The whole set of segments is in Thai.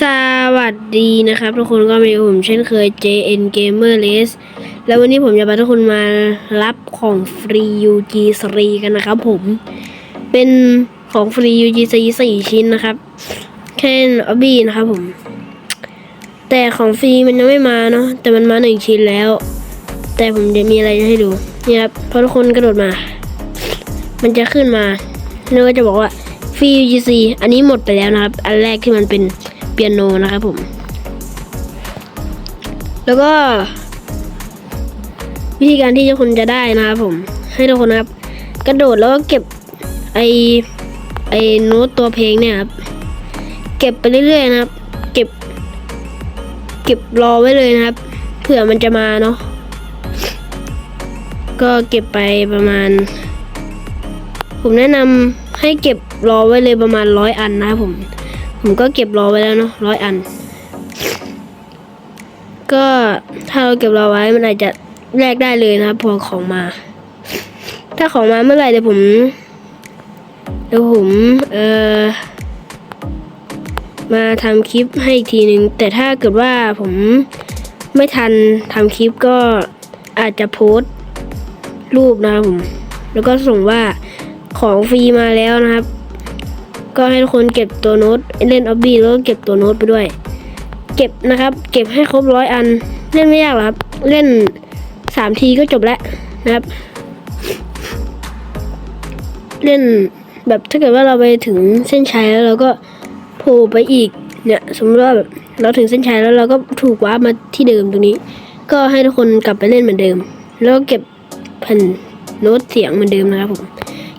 สวัสดีนะครับทุกคนก็มีผมเช่นเคย JN Gamer Race แล้ววันนี้ผมจะพาทุกคนมารับของฟรี UG 3กันนะครับผม เป็นของฟรี UG 3 4ชิ้นนะครับแค่นอบี้นะครับผม แต่ของฟรีมันยังไม่มาเนาะแต่มันมาหนึ่งชิ้นแล้ว แต่ผมจะมีอะไรจะให้ดูนี่ครับพอทุกคนกระโดดมา มันจะขึ้นมาแล้วก็จะบอกว่าฟรี UGC อันนี้หมดไปแล้วนะครับ อันแรกที่มันเป็น ปียโนนะครับผม แล้วก็ วิธีการที่ทุกคนจะได้นะครับผม ให้ทุกคนนะครับ กระโดดแล้วก็เก็บไอไอโน้ตตัวเพลงเนี่ยครับ เก็บไปเรื่อยๆนะครับ เก็บ เก็บรอไว้เลยนะครับ เผื่อมันจะมาเนาะ ก็เก็บไปประมาณ ผมแนะนำให้เก็บรอไว้เลยประมาณร้อยอันนะครับผม ผมก็เก็บรอไว้แล้วเนาะร้อยอัน ก็ถ้าเราเก็บรอไว้มันอาจจะแลกได้เลยนะครับพอของมา ถ้าของมาเมื่อไหร่เดี๋ยวผมเดี๋ยวผมเอ่อมาทำคลิปให้อีกทีหนึ่งแต่ถ้าเกิดว่าผมไม่ทันทำคลิปก็อาจจะโพสต์รูปนะครับผม แล้วก็ส่งว่าของฟรีมาแล้วนะครับ ก็ให้ทุกคนเก็บตัวโน้ตเล่นออบบี้แล้วก็เก็บตัวโน้ตไปด้วย เก็บนะครับ เก็บให้ครบร้อยอัน เล่นไม่ยากหรอกครับ เล่นสามทีก็จบแล้วนะครับ เล่นแบบถ้าเกิดว่าเราไปถึงเส้นชัยแล้วเราก็โผล่ไปอีกเนี่ยสมมติว่าแบบเราถึงเส้นชัยแล้วเราก็ถูกว้ามาที่เดิมตรงนี้ ก็ให้ทุกคนกลับไปเล่นเหมือนเดิม แล้วก็เก็บแผ่นโน้ตเสียงเหมือนเดิมนะครับผม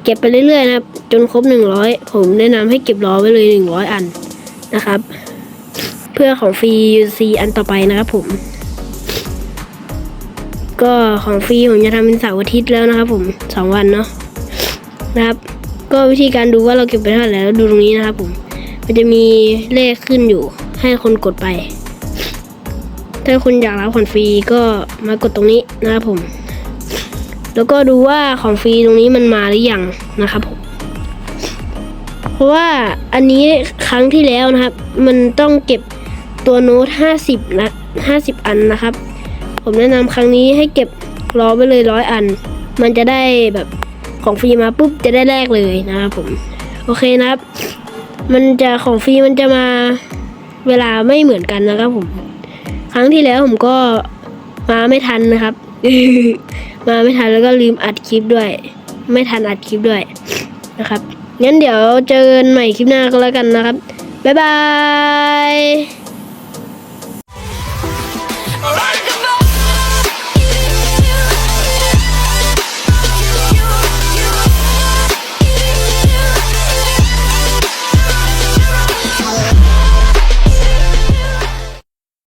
เก็บไปเรื่อยๆนะครับ จนครบหนึ่งร้อยผมแนะนำให้เก็บรอไว้เลยหนึ่งร้อยอันนะครับ เพื่อของฟรี UC อันต่อไปนะครับผม ก็ของฟรีผมจะทำเป็นเสาร์อาทิตย์แล้วนะครับ ผมสองวันเนาะนะครับ ก็วิธีการดูว่าเราเก็บไปเท่าไหร่แล้วดูตรงนี้นะครับ ผม มันจะมีเลขขึ้นอยู่ให้คนกดไป ถ้าคุณอยากรับของฟรีก็มากดตรงนี้นะครับผม แล้วก็ดูว่าของฟรีตรงนี้มันมาหรือยังนะครับผมเพราะว่าอันนี้ครั้งที่แล้วนะครับ มันต้องเก็บตัวโน้ตห้าสิบนะห้าสิบอันนะครับ ผมแนะนำครั้งนี้ให้เก็บรอไว้เลยร้อยอัน มันจะได้แบบของฟรีมาปุ๊บจะได้แลกเลยนะครับผมโอเคนะครับ มันจะของฟรีมันจะมาเวลาไม่เหมือนกันนะครับผม ครั้งที่แล้วผมก็มาไม่ทันนะครับ มาไม่ทันแล้วก็ลืมอัดคลิปด้วย ไม่ทันอัดคลิปด้วยนะครับงั้นเดี๋ยวเจอกันใหม่คลิปหน้าก็แล้วกันนะครับบ๊ายบาย